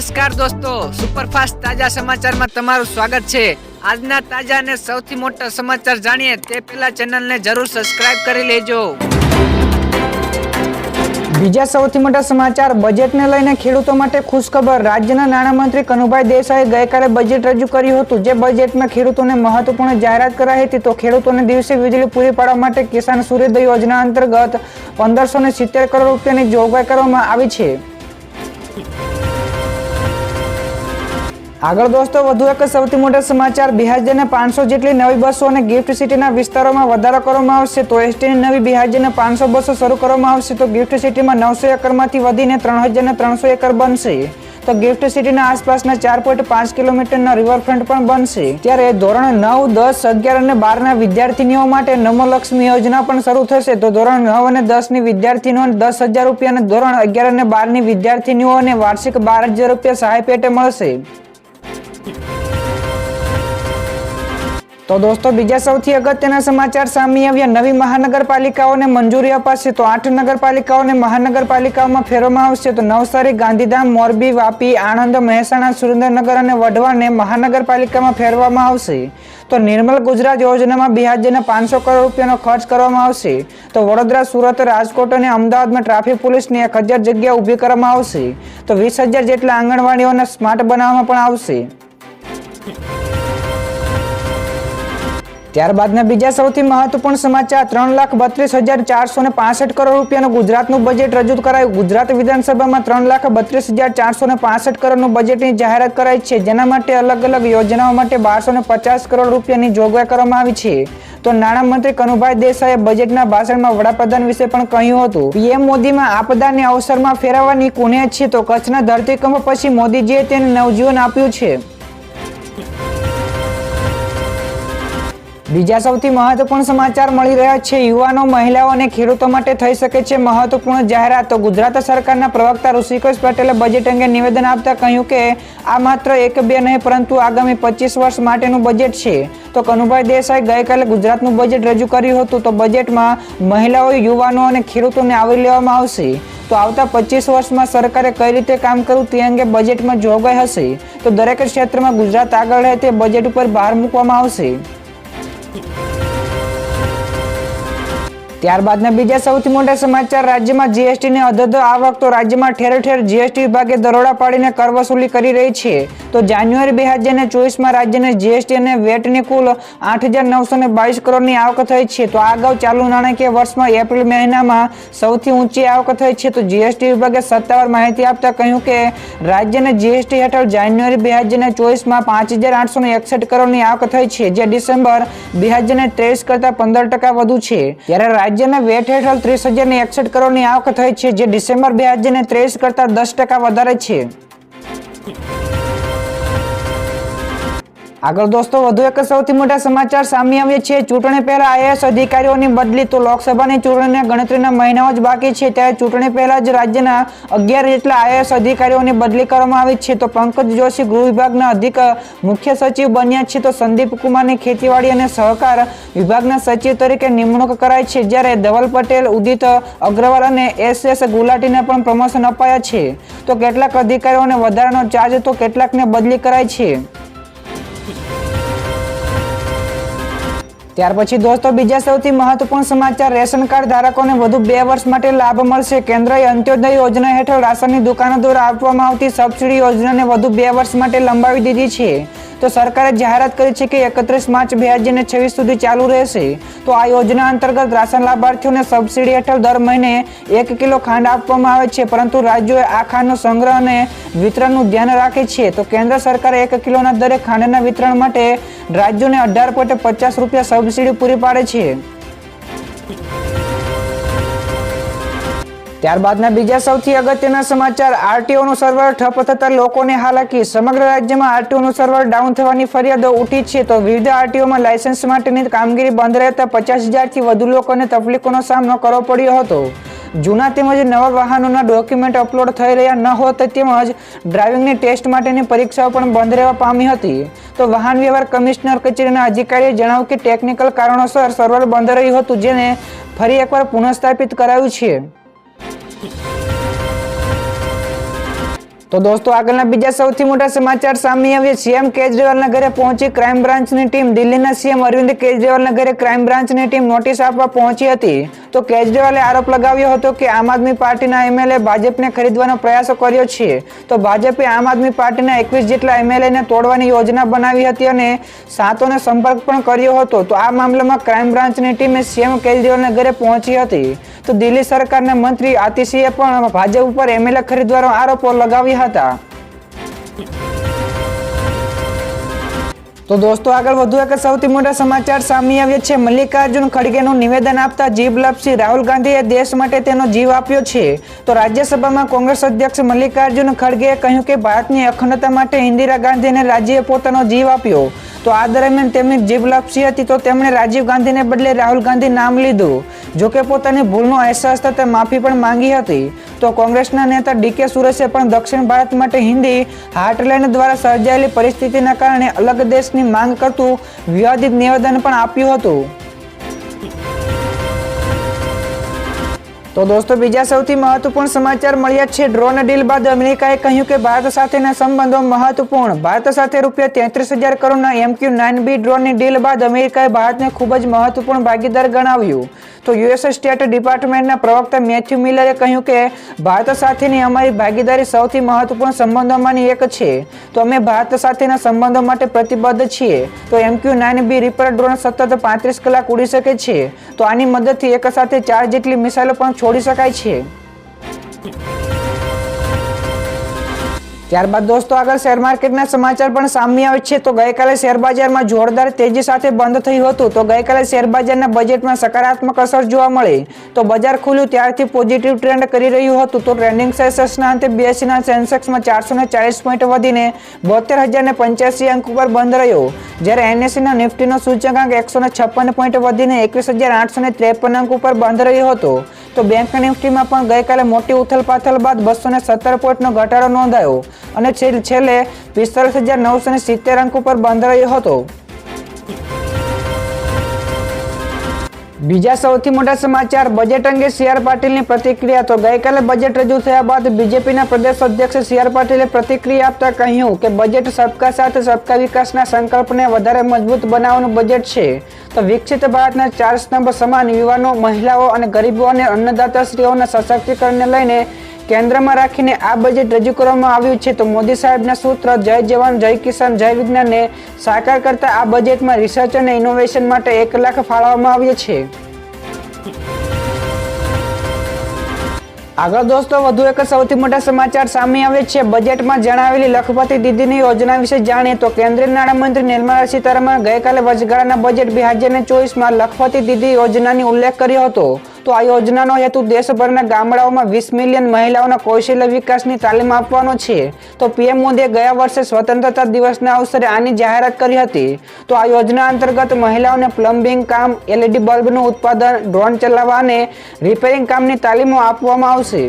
નમસ્કાર દોસ્તો, સુપરફાસ્ટ તાજા સમાચારમાં તમારું સ્વાગત છે. આજના તાજા અને સૌથી મોટા સમાચાર જાણીએ તે પહેલા ચેનલને જરૂર સબસ્ક્રાઇબ કરી લેજો. બીજા સૌથી મોટા સમાચાર, બજેટને લઈને ખેડૂતો માટે ખુશખબર. રાજ્યના નાણામંત્રી કનુભાઈ દેસાઈએ ગઈકાલે બજેટ રજૂ કર્યું હતું. જે બજેટમાં ખેડૂતોને મહત્વપૂર્ણ જાહેરાત કરાઈ હતી, તો ખેડૂતોને દિવસે વીજળી પૂરી પાડવા માટે કિસાન સૂર્યોદય યોજના અંતર્ગત પંદરસો ને સિત્તેર કરોડ રૂપિયાની જોગવાઈ કરવામાં આવી છે. આગળ દોસ્તો, વધુ એક સૌથી મોટા સમાચાર. બિહારજને પાંચસો જેટલી નવી બસો અને ગિફ્ટ સિટીના વિસ્તારોમાં વધારો કરવામાં આવશે. તો એસટીની નવી બિહારજને પાંચસો બસો શરૂ કરવામાં આવશે. તો ગિફ્ટ સિટીમાં નવસો એકરમાંથી વધીને ત્રણ હજારને ત્રણસો એકર બનશે. તો ગિફ્ટ સિટીના આસપાસના ચાર પોઈન્ટ પાંચ કિલોમીટરના રિવરફ્રન્ટ પણ બનશે. ત્યારે ધોરણ નવ, દસ, અગિયાર અને બારના વિદ્યાર્થીનીઓ માટે નમોલક્ષ્મી યોજના પણ શરૂ થશે. તો ધોરણ નવ અને દસની વિદ્યાર્થીનીઓને દસ હજાર રૂપિયા અને ધોરણ અગિયાર અને બારની વિદ્યાર્થીનીઓને વાર્ષિક બાર હજાર રૂપિયા સહાય પેટે મળશે. તો દોસ્તો, બીજા સૌથી અગત્યના સમાચાર સામે આવ્યા. નવી મહાનગરપાલિકાઓને મંજૂરી અપાશે તો આઠ નગરપાલિકાઓને મહાનગરપાલિકાઓમાં ફેરવવામાં આવશે. તો નવસારી, ગાંધીધામ, મોરબી, વાપી, આણંદ, મહેસાણા, સુરેન્દ્રનગર અને વઢવાને મહાનગરપાલિકામાં ફેરવામાં આવશે. તો નિર્મલ ગુજરાત યોજનામાં બિહારજીને પાંચસો કરોડ રૂપિયાનો ખર્ચ કરવામાં આવશે. તો વડોદરા, સુરત, રાજકોટ અને અમદાવાદમાં ટ્રાફિક પોલીસની એક હજાર જગ્યા ઊભી કરવામાં આવશે. તો વીસ હજાર જેટલા આંગણવાડીઓને સ્માર્ટ બનાવવામાં પણ આવશે. ત્યારબાદના બીજા સૌથી મહત્વપૂર્ણ સમાચાર, ત્રણ લાખ બત્રીસ હજાર ચારસો ને પાસઠ કરોડ રૂપિયાનું ગુજરાતનું બજેટ રજૂ કરાયું. ગુજરાત વિધાનસભામાં ત્રણ લાખ બત્રીસ હજાર ચારસો ને પાસઠ કરોડનું બજેટની જાહેરાત કરાઈ છે. જેના માટે અલગ અલગ યોજનાઓ માટે બારસો ને પચાસ કરોડ રૂપિયાની જોગવાઈ કરવામાં આવી છે. તો નાણામંત્રી કનુભાઈ દેસાઈએ બજેટના ભાષણમાં વડાપ્રધાન વિશે પણ કહ્યું હતું. પીએમ મોદીમાં આપદાને અવસરમાં ફેરવવાની કુનેહ છે, તો કચ્છના ધરતીકંપ પછી મોદીજીએ તેને નવજીવન આપ્યું છે. બીજા સૌથી મહત્વપૂર્ણ સમાચાર મળી રહ્યા છે. યુવાનો, મહિલાઓ અને ખેડૂતો માટે થઈ શકે છે મહત્વપૂર્ણ જાહેરાત. તો ગુજરાત સરકારના પ્રવક્તા ઋષિકેશ પટેલે બજેટ અંગે નિવેદન આપતા કહ્યું કે, આ માત્ર એક બે નહીં, પરંતુ આગામી પચીસ વર્ષ માટેનું બજેટ છે. તો કનુભાઈ દેસાઈ ગઈકાલે ગુજરાતનું બજેટ રજૂ કર્યું હતું. તો બજેટમાં મહિલાઓ, યુવાનો અને ખેડૂતોને આવરી લેવામાં આવશે. તો આવતા પચીસ વર્ષમાં સરકારે કઈ રીતે કામ કરવું તે અંગે બજેટમાં જોગવાઈ હશે. તો દરેક ક્ષેત્રમાં ગુજરાત આગળ રહે તે બજેટ ઉપર ભાર મૂકવામાં આવશે. 嗯。ત્યારબાદના બીજા સૌથી મોટા સમાચાર, રાજ્યમાં જીએસટીને અધધ આવક તો રાજ્યમાં ઠેર ઠેર જીએસટી વિભાગે દરોડા પાડીને કર વસૂલી કરી રહી છે. તો જાન્યુઆરી બે હજાર ચોવીસમાં રાજ્યને જીએસટી અને વેટની કુલ આઠ હજાર નવસો ને બાવીસ કરોડની આવક થઈ છે. તો આ અગાઉ ચાલુ નાણાકીય વર્ષમાં એપ્રિલ મહિનામાં સૌથી ઊંચી આવક થઈ છે. તો જીએસટી વિભાગે સત્તાવાર માહિતી આપતા કહ્યું કે રાજ્યને જીએસટી હેઠળ જાન્યુઆરી બે હજાર ચોવીસમાં પાંચ હજાર આઠસો ને એકસઠ કરોડની આવક થઈ છે, જે ડિસેમ્બર બે હજાર ત્રેવીસ કરતાં પંદર ટકા વધુ છે. ત્યારે રાજ્યના વેટ હેઠળ ત્રીસ હજારની એકસઠ કરોડની આવક થઈ છે, જે ડિસેમ્બર બે હજાર ત્રેવીસ કરતાં દસ ટકા વધારે છે. આગળ દોસ્તો, વધુ એક સૌથી મોટા સમાચાર સામે આવ્યા છે. ચૂંટણી પહેલા આઈએએસ અધિકારીઓની બદલી તો લોકસભાની ચૂંટણીના ગણતરીના મહિનાઓ જ બાકી છે. ત્યારે ચૂંટણી પહેલા જ રાજ્યના અગિયાર જેટલા આઈએએસ અધિકારીઓની બદલી કરવામાં આવી છે. તો પંકજ જોશી ગૃહ વિભાગના અધિક મુખ્ય સચિવ બન્યા છે. તો સંદીપ કુમારની ખેતીવાડી અને સહકાર વિભાગના સચિવ તરીકે નિમણૂક કરાઈ છે. જ્યારે ધવલ પટેલ, ઉદિત અગ્રવાલ અને એસ એસ ગુલાટીને પણ પ્રમોશન અપાયા છે. તો કેટલાક અધિકારીઓને વધારાનો ચાર્જ તો કેટલાકને બદલી કરાઈ છે. ત્યાર પછી દોસ્તો, બીજા સૌથી મહત્વપૂર્ણ સમાચાર રેશન કાર્ડ ધારકોને વધુ બે વર્ષ માટે લાભ મળશે. કેન્દ્રએ અંત્યોદય યોજના હેઠળ રાશનની દુકાનો દ્વારા આપવામાં આવતી સબસિડી યોજનાને વધુ બે વર્ષ માટે લંબાવી દીધી છે. તો સરકારે જાહેરાત કરી છે કે એકત્રીસ માર્ચ બે હજાર છવ્વીસ સુધી ચાલુ રહેશે. તો આ યોજના અંતર્ગત રાશન લાભાર્થીઓને સબસિડી હેઠળ દર મહિને એક કિલો ખાંડ આપવામાં આવે છે. પરંતુ રાજ્યોએ આ ખાંડનો સંગ્રહ અને વિતરણનું ધ્યાન રાખે છે. તો કેન્દ્ર સરકારે એક કિલોના દરે ખાંડના વિતરણ માટે રાજ્યોને અઢાર પોઈન્ટ પચાસ રૂપિયા સબસિડી પૂરી પાડે છે. ત્યારબાદના બીજા સૌથી અગત્યના સમાચાર, આરટીઓનું સર્વર ઠપ થતા લોકોને હાલાકી. સમગ્ર રાજ્યમાં આરટીઓનું સર્વર ડાઉન થવાની ફરિયાદો ઉઠી છે. તો વિવિધ આરટીઓમાં લાયસન્સ માટેની કામગીરી બંધ રહેતા પચાસ હજારથી વધુ લોકોને તકલીફોનો સામનો કરવો પડ્યો હતો. જૂના તેમજ નવા વાહનોના ડોક્યુમેન્ટ અપલોડ થઈ રહ્યા ન હોત તેમજ ડ્રાઇવિંગની ટેસ્ટ માટેની પરીક્ષાઓ પણ બંધ રહેવા પામી હતી. તો વાહન વ્યવહાર કમિશનર કચેરીના અધિકારીએ જણાવ્યું કે ટેકનિકલ કારણોસર સર્વર બંધ રહ્યું હતું જેને ફરી એકવાર પુનઃસ્થાપિત કરાયું છે. તો દોસ્તો, આગળના બીજા સૌથી મોટા સમાચાર સામે આવ્યા. સીએમ કેજરીવાલના ઘરે પહોંચી ક્રાઇમ બ્રાન્ચની ટીમ. દિલ્હીના સીએમ અરવિંદ કેજરીવાલના ઘરે ક્રાઇમ બ્રાન્ચની ટીમ નોટિસ આપવા પહોંચી હતી. તો કેજરીવાલે આરોપ લગાવ્યો હતો કે આમ આદમી પાર્ટીના એમએલએ ભાજપને ખરીદવાનો પ્રયાસો કર્યો છે. તો ભાજપે આમ આદમી પાર્ટીના એકવીસ જેટલા એમએલએને તોડવાની યોજના બનાવી હતી અને સાતોને સંપર્ક પણ કર્યો હતો. તો આ મામલામાં ક્રાઇમ બ્રાન્ચની ટીમે સીએમ કેજરીવાલના ઘરે પહોંચી હતી. તો દિલ્હી સરકારના મંત્રી આતિશીએ પણ ભાજપ ઉપર એમએલએ ખરીદવાનો આરોપો લગાવ્યા હતા. તો દોસ્તો, આગળ વધુ એક સૌથી મોટા સમાચાર સામે આવ્યા છે. મલ્લિકાર્જુન ખડગેનું નિવેદન આપતા જીભ લપસી રાહુલ ગાંધીએ દેશ માટે તેનો જીવ આપ્યો છે. તો રાજ્યસભામાં કોંગ્રેસ અધ્યક્ષ મલ્લિકાર્જુન ખડગેએ કહ્યું કે, ભારતની અખંડતા માટે ઇન્દિરા ગાંધીને રાજ્યએ પોતાનો જીવ આપ્યો. તો આ દરમિયાન તેમની જીભ લપસી હતી તો તેમણે રાજીવ ગાંધીને બદલે રાહુલ ગાંધી નામ લીધું. જોકે પોતાની ભૂલનો અહેસાસ થતા માફી પણ માંગી હતી. તો કોંગ્રેસના નેતા ડીકે સુરેશે પણ દક્ષિણ ભારત માટે હિન્દી હાર્ટલેન્ડ દ્વારા સર્જાયેલી પરિસ્થિતિના કારણે અલગ દેશની માંગ કરતું વિવાદિત નિવેદન પણ આપ્યું હતું. તો દોસ્તો, બીજા સૌથી મહત્વપૂર્ણ સમાચાર મળ્યા છે. ડ્રોન ડીલ બાદ અમેરિકાએ કહ્યું કે ભારત સાથેના સંબંધો મહત્વપૂર્ણ. ભારત સાથે રૂપિયા તેત્રીસ હજાર કરોડના એમક્યુ નાઇન બી ડ્રોનની ડીલ બાદ અમેરિકાએ ભારતને ખૂબ જ મહત્વપૂર્ણ ભાગીદાર ગણાવ્યું. તો યુએસ સ્ટેટ ડિપાર્ટમેન્ટના પ્રવક્તા મેથ્યુ મિલરે કહ્યું કે ભારત સાથેની અમારી ભાગીદારી સૌથી મહત્વપૂર્ણ સંબંધોમાંની એક છે. તો અમે ભારત સાથેના સંબંધો માટે પ્રતિબદ્ધ છીએ. તો MQ nine B reaper drone સતત પાંત્રીસ કલાક ઉડી શકે છે. તો આની મદદથી એક સાથે ચાર જેટલી મિસાઇલો પણ છોડી શકાય છે. ત્યારબાદ દોસ્તો, આગળ શેર માર્કેટના સમાચાર પણ સામે આવે છે. તો ગઈકાલે શેર બજારમાં જોરદાર તેજી સાથે બંધ થયું હતું. તો ગઈકાલે શેર બજારના બજેટમાં સકારાત્મક અસર જોવા મળી. તો બજાર ખુલ્યું ત્યારથી પોઝિટિવ ટ્રેન્ડ કરી રહ્યું હતું. તો ટ્રેન્ડિંગ સેશન્સના અંતે બીએસસીના સેન્સેક્સમાં ચારસો ચાલીસ પોઈન્ટ વધીને બોતેર હજારને પંચ્યાસી અંક ઉપર બંધ રહ્યો. જ્યારે એનએસસીના નિફ્ટીનો સૂચકાંક એકસો છપ્પન પોઈન્ટ વધીને એકવીસ હજાર આઠસો ત્રેપન અંક ઉપર બંધ રહ્યો હતો. તો બેંક નિફ્ટીમાં પણ ગઈકાલે મોટી ઉથલપાથલ બાદ બસો ને સત્તર પોઈન્ટનો ઘટાડો નોંધાયો. અને છેલ્લે પિસ્તાલીસ હજાર નવસો ને સિત્તેર અંક ઉપર બંધ રહ્યો હતો. બીજા સૌથી મોટા સમાચાર, બજેટ અંગે સી આર પાટીલની પ્રતિક્રિયા. તો ગઈકાલે બજેટ રજૂ થયા બાદ બીજેપીના પ્રદેશ અધ્યક્ષ સી આર પાટીલે પ્રતિક્રિયા આપતા કહ્યું કે બજેટ સબકા સાથ, સબકા વિકાસના સંકલ્પને વધારે મજબૂત બનાવવાનું બજેટ છે. તો વિકસિત ભારતના ચાર સ્તંભ સમાન યુવાનો, મહિલાઓ અને ગરીબો અને અન્નદાતાશ્રીઓના સશક્તિકરણને લઈને કેન્દ્રમાં રાખીને આ બજેટ રજૂ કરવામાં આવ્યું છે. તો મોદી સાહેબના સૂત્ર, જય જવાન, જય કિસાન, જય વિજ્ઞાનને સાકાર કરતા આ બજેટમાં રિસર્ચ અને ઇનોવેશન માટે એક લાખ ફાળવવામાં આવ્યો છે. આગળ દોસ્તો, વધુ એક સૌથી મોટા સમાચાર સામે આવે છે. બજેટમાં જણાવેલી લખપતિ દીદીની યોજના વિશે જાણીએ તો કેન્દ્રીય નાણામંત્રી નિર્મલા સીતારમણ ગઈકાલે વચગાળાના બજેટ બે હજાર ચોવીસમાં લખપતિ દીદી યોજનાની ઉલ્લેખ કર્યો હતો. તો આ યોજનાનો હેતુ દેશભરના ગામડાઓમાં વીસ મિલિયન મહિલાઓના કૌશલ્ય વિકાસની તાલીમ આપવાનો છે. તો પીએમ મોદીએ ગયા વર્ષે સ્વતંત્રતા દિવસના અવસરે આની જાહેરાત કરી હતી. તો આ યોજના અંતર્ગત મહિલાઓને પ્લમ્બિંગ કામ, એલઈડી બલ્બનું ઉત્પાદન, ડ્રોન ચલાવવા અને રિપેરિંગ કામની તાલીમો આપવામાં આવશે.